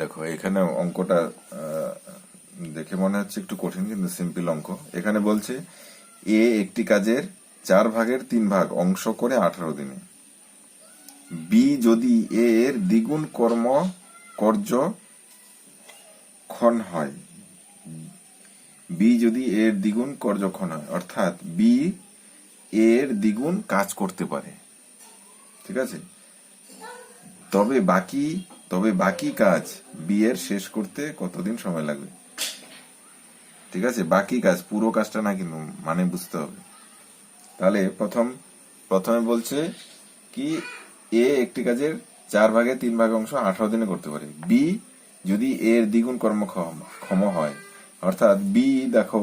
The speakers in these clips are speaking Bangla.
দেখো, এখানে অঙ্কটা দেখে মনে হচ্ছে একটু কঠিন, কিন্তু সিম্পল অঙ্ক। এখানে বলছে, এ একটি কাজের চার ভাগের তিন ভাগ অংশ করে আঠারো দিনে। বি যদি এ এর দ্বিগুণ কর্ম কর্য ক্ষণ হয় বি যদি এর দ্বিগুণ কর্যক্ষণ হয়, অর্থাৎ বি এর দ্বিগুণ কাজ করতে পারে। ঠিক আছে? তবে বাকি তবে বাকি কাজ বিয়ের শেষ করতে কতদিন সময় লাগবে? ঠিক আছে, বাকি কাজ, পুরো কাজটা না কিন্তু মানে বুঝতে হবে। তাহলে প্রথম, প্রথমে বলছে কি, এ একটি কাজের চার ভাগে তিন ভাগ অংশ আঠারো দিনে করতে পারে। বি যদি এর দ্বিগুণ কর্মক্ষম ক্ষম হয়, অর্থাৎ বি দেখো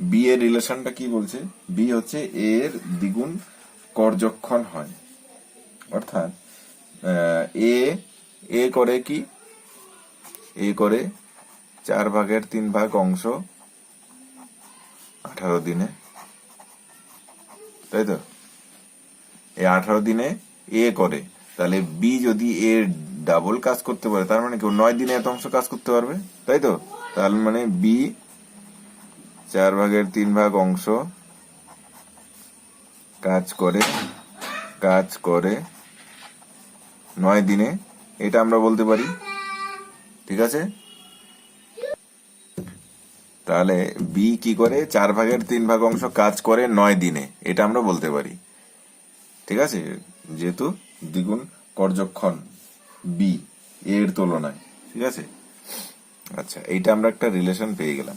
বি এর রিলেশনটা কি বলছে? বি হচ্ছে এর দ্বিগুণ কর্যক্ষণ হয়। অর্থাৎ এ এ করে কি? এ করে চার ভাগের তিন ভাগ অংশ আঠারো দিনে। তাই তো? এই আঠারো দিনে এ করে। তাহলে বি যদি এর ডাবল কাজ করতে পারে, তার মানে কেউ নয় দিনে এত অংশ কাজ করতে পারবে? তাই তো? তার মানে বি চার ভাগের তিন ভাগ অংশ কাজ করে কাজ করে নয় দিনে এটা আমরা বলতে পারি। ঠিক আছে? তাহলে বি কি করে? চার ভাগের তিন ভাগ অংশ কাজ করে নয় দিনে। এটা আমরা বলতে পারি। ঠিক আছে? যেহেতু দ্বিগুণ কর্যক্ষণ বি এর তুলনায়। ঠিক আছে? আচ্ছা এইটা আমরা একটা রিলেশন পেয়ে গেলাম।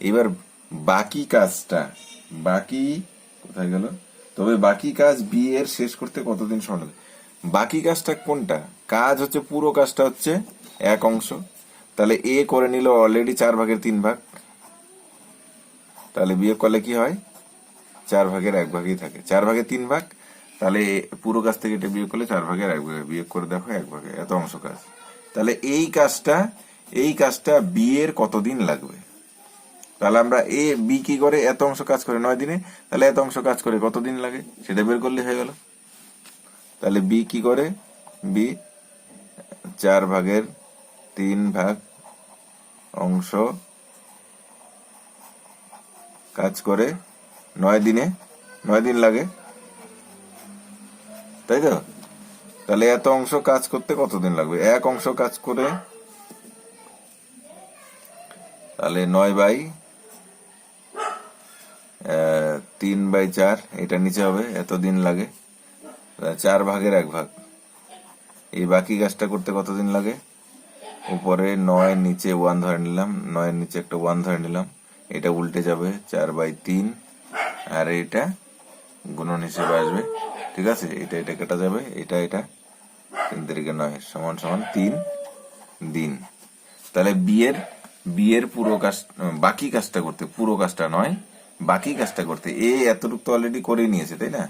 এবার বাকি কাজটা, বাকি, কোথায় গেল? তবে বাকি কাজ বি এর শেষ করতে কতদিন সময় বাকি কাজটা কোনটা? কাজ হচ্ছে, পুরো কাজটা হচ্ছে এক অংশ। তাহলে এ করে নিল অলরেডি চার ভাগের তিন ভাগ। তাহলে বিয়োগ করলে কি হয়? চার ভাগের এক ভাগই থাকে। চার ভাগের তিন ভাগ, তাহলে পুরো কাজ থেকে এটা বিয়োগ করলে চার ভাগের এক ভাগে বিয়োগ করে দেখো, এক ভাগে এত অংশ কাজ। তাহলে এই কাজটা এই কাজটা বি এর কতদিন লাগবে? তাহলে আমরা এ বি কি করে? এত অংশ কাজ করে নয় দিনে। তাহলে এত অংশ কাজ করে কতদিন লাগে? সেটা বের করলে হয়ে গেল। তাহলে বি কি করে? বি চার ভাগের তিন ভাগ অংশ কাজ করে নয় দিনে, নয় দিন লাগে। তাই তো? তাহলে এত অংশ কাজ করতে কতদিন লাগবে? এক অংশ কাজ করে তাহলে নয় বাই তিন বাই চার, এটা নিচে হবে এত দিন লাগে চার ভাগের এক ভাগ। এই বাকি কাজটা করতে কতদিন লাগে? উপরে নয়, নিচে ওয়ান ধরে নিলাম। নয়ের নিচে একটা ওয়ান ধরে নিলাম। এটা উল্টে যাবে চার বাই তিন। আর এটা গুণন হিসেবে আসবে। ঠিক আছে? এটা এটা কেটে যাবে। এটা এটা। তিন তারিখে নয়, সমান সমান তিন দিন। তাহলে বিয়ের বিয়ের পুরো কাজ, বাকি কাজটা করতে, পুরো কাজটা নয়, বাকি কাজটা করতে এ এতটুকু তো অলরেডি করে নিয়েছে, তাই না?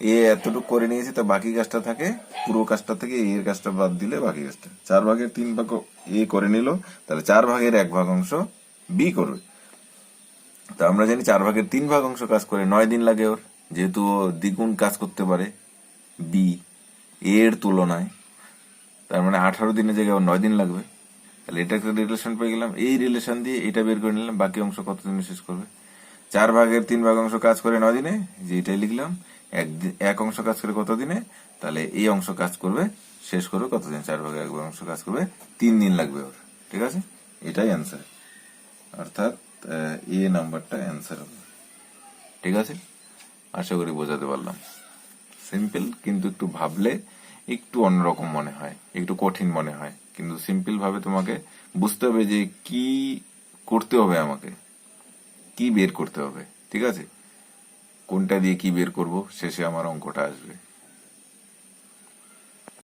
এ এতটুকু করে নিয়েছে, তো বাকি কাজটা থাকে, পুরো কাজটা থেকে এর কাজটা বাদ দিলে বাকি কাজটা। চার ভাগের তিন ভাগ এ করে নিল, তাহলে চার ভাগের এক ভাগ অংশ বি করবে। তো আমরা জানি চার ভাগের তিন ভাগ অংশ কাজ করে নয় দিন লাগে ওর, যেহেতু দ্বিগুণ কাজ করতে পারে বি এর তুলনায়। তার মানে আঠারো দিনের জায়গায় ওর নয় দিন লাগবে। তাহলে এটা একটা রিলেশন পেয়ে গেলাম। এই রিলেশন দিয়ে এটা বের করে নিলাম, বাকি অংশ কত দিনে শেষ করবে? চার ভাগের তিন ভাগ অংশ কাজ করে নয় দিনে যে এটাই লিখলাম এক এক অংশ কাজ করে কত দিনে তাহলে এই অংশ কাজ করবে, শেষ করবে কতদিন? চার ভাগে এক অংশ কাজ করবে, তিন দিন লাগবে ওর, ঠিক আছে? এটাই অ্যান্সার অর্থাৎ এ নাম্বারটা অ্যান্সার হবে। ঠিক আছে? আশা করি বোঝাতে পারলাম। সিম্পল কিন্তু একটু ভাবলে একটু অন্যরকম মনে হয়, একটু কঠিন মনে হয়। কিন্তু সিম্পল ভাবে তোমাকে বুঝতে হবে যে কি করতে হবে আমাকে, কি বের করতে হবে, ঠিক আছে? কোনটা দিয়ে কি বের করব শেষে আমার অঙ্কটা আসবে।